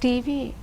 TV.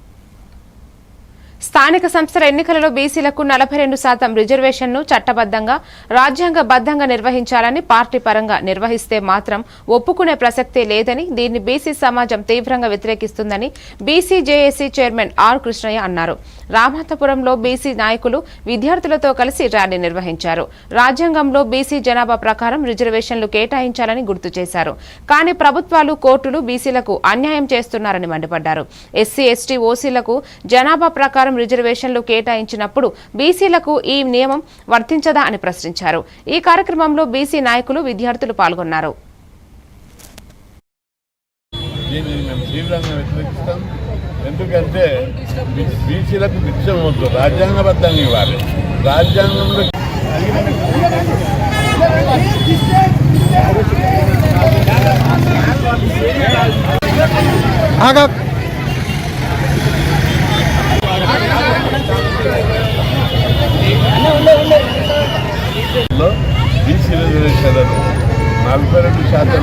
స్థానిక సంస్థల ఎన్నికలలో బీసీలకు నలభై రెండు శాతం రిజర్వేషన్ను చట్టబద్దంగా రాజ్యాంగబద్దంగా నిర్వహించాలని పార్టీ పరంగా నిర్వహిస్తే మాత్రం ఒప్పుకునే ప్రసక్తే లేదని దీన్ని బీసీ సమాజం తీవ్రంగా వ్యతిరేకిస్తుందని BC JAC chairman R Krishnaiah అన్నారు. రామాతపురంలో బీసీ నాయకులు విద్యార్థులతో కలిసి ర్యాలీ నిర్వహించారు. రాజ్యాంగంలో బీసీ జనాభా ప్రకారం రిజర్వేషన్లు కేటాయించాలని గుర్తు చేశారు. కానీ ప్రభుత్వాలు కోర్టులు బీసీలకు అన్యాయం చేస్తున్నారని మండిపడ్డారు. ఎస్సీ ఎస్టీ ఓసీలకు జనాభా ప్రకారం రిజర్వేషన్లు కేటాయించినప్పుడు బీసీలకు ఈ నియమం వర్తించదా అని ప్రశ్నించారు. ఈ కార్యక్రమంలో బీసీ నాయకులు విద్యార్థులు పాల్గొన్నారు. ఎందుకంటే బీసీలకు వద్దు. రాజ్యాంగబద్ధంగా ఇవ్వాలి. రాజ్యాంగంలో ఆగా బీసీ రిజర్వేషన్లను నలభై రెండు శాతం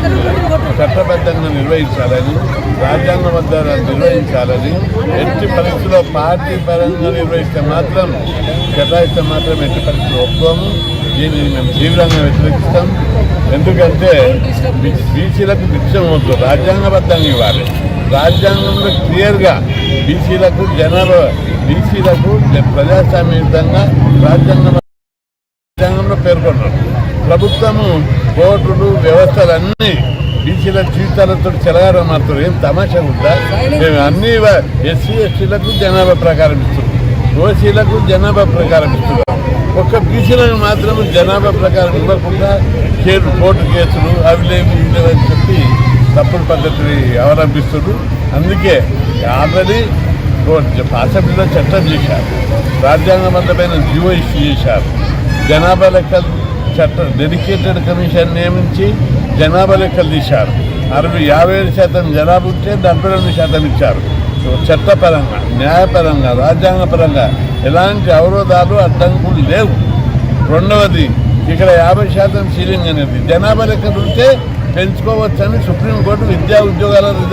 చట్టబద్ధంగా నిర్వహించాలని రాజ్యాంగబద్ధంగా నిర్వహించాలని ఎట్టి పరిస్థితుల్లో పార్టీ పరంగా నిర్వహిస్తే మాత్రం కేటాయిస్తే మాత్రం ఎట్టి పరిస్థితులు ఒప్పుకోము. దీనిని మేము తీవ్రంగా వ్యతిరేకిస్తాం. ఎందుకంటే బీసీలకు భిక్షం వద్దు రాజ్యాంగబద్ధంగా ఇవ్వాలి. రాజ్యాంగంలో క్లియర్గా బీసీలకు జనాభా బీసీలకు ప్రజాస్వామ్యయుతంగా రాజ్యాంగం రాజ్యాంగంలో పేర్కొన్నారు. ప్రభుత్వము కోర్టులు వ్యవస్థలన్నీ బీసీల జీవితాలతో చెలగారం మాత్రం ఏం తమాషా ఉందా? మేము అన్ని ఎస్సీ ఎస్టీలకు జనాభా ప్రకారం ఇస్తున్నాం. ఓసీలకు జనాభా ప్రకారం ఇస్తున్నాం. ఒక్క బీసీలకు మాత్రం జనాభా ప్రకారం ఇవ్వకుండా కేసు కోర్టు కేసులు అవి లేవు ఇవి లేవు అని చెప్పి తప్పుడు పద్ధతిని అవలంబిస్తున్నారు. అందుకే ఆల్రెడీ అసెంబ్లీలో చట్టం చేశారు. రాజ్యాంగబద్ధమైన జీవో ఇష్యూ చేశారు. జనాభా లెక్కలు చట్టం డెడికేటెడ్ కమిషన్ నియమించి జనాభా లెక్కలు తీశారు. అరవై యాభై ఏడు శాతం జనాభా ఉంటే డెబ్బై రెండు శాతం ఇచ్చారు. సో చట్టపరంగా న్యాయపరంగా రాజ్యాంగపరంగా ఎలాంటి అవరోధాలు అడ్డంకులు లేవు. రెండవది ఇక్కడ యాభై శాతం సీలింగ్ అనేది జనాభా లెక్కలు ఉంటే పెంచుకోవచ్చని సుప్రీంకోర్టు విద్యా ఉద్యోగాల రిజర్వ్